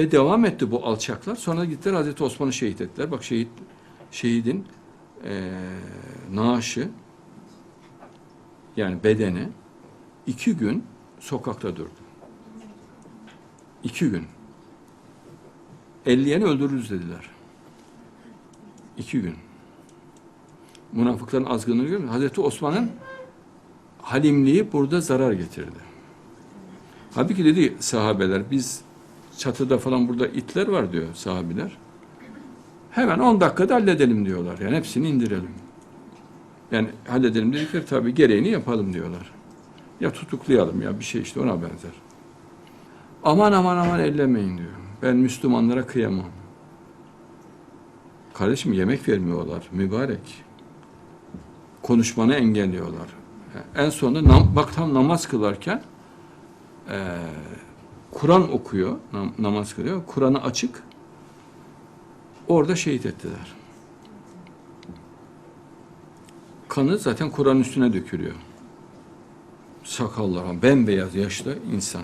Ve devam etti bu alçaklar. Sonra gittiler Hazreti Osman'ı şehit ettiler. Bak şehit şehidin eee naaşı yani bedeni iki gün sokakta durdu. İki gün. Elleyeni öldürürüz dediler. İki gün. Münafıkların azgınlığını görüyor? Hazreti Osman'ın halimliği burada zarar getirdi. Halbuki dedi sahabeler biz çatıda falan burada itler var diyor sahabiler. Hemen 10 dakikada halledelim diyorlar. Yani hepsini indirelim. Yani halledelim dedikleri tabii gereğini yapalım diyorlar. Ya tutuklayalım ya bir şey işte ona benzer. Aman aman aman ellemeyin diyor. Ben Müslümanlara kıyamam. Kardeşim yemek vermiyorlar mübarek. Konuşmanı engelliyorlar. En sonunda bak tam namaz kılarken eee, Kur'an okuyor, nam- namaz kılıyor. Kur'an'ı açık. Orada şehit ettiler. Kanı zaten Kur'an'ın üstüne dökülüyor. Sakallar, bembeyaz yaşlı insan.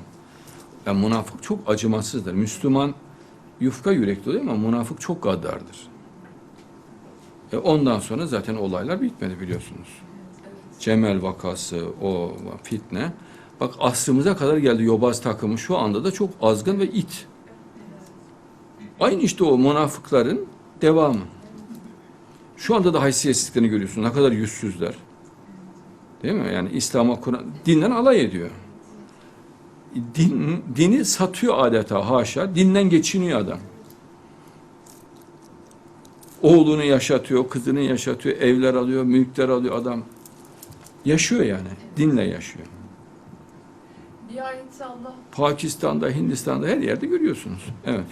Yani münafık çok acımasızdır. Müslüman yufka yürekli oluyor ama münafık çok gaddardır. E ondan sonra zaten olaylar bitmedi biliyorsunuz. Cemel vakası, o fitne. Bak asrımıza kadar geldi yobaz takımı. Şu anda da çok azgın ve it. Aynı işte o münafıkların devamı. Şu anda da haysiyetsizliklerini görüyorsun. Ne kadar yüzsüzler. Değil mi? Yani İslam'a, Kur'an, dinden alay ediyor. Din, dini satıyor adeta haşa. Dinden geçiniyor adam. Oğlunu yaşatıyor, kızını yaşatıyor, evler alıyor, mülkler alıyor adam. Yaşıyor yani. Dinle yaşıyor. Bir ayette Allah Pakistan'da, Hindistan'da her yerde görüyorsunuz. Evet.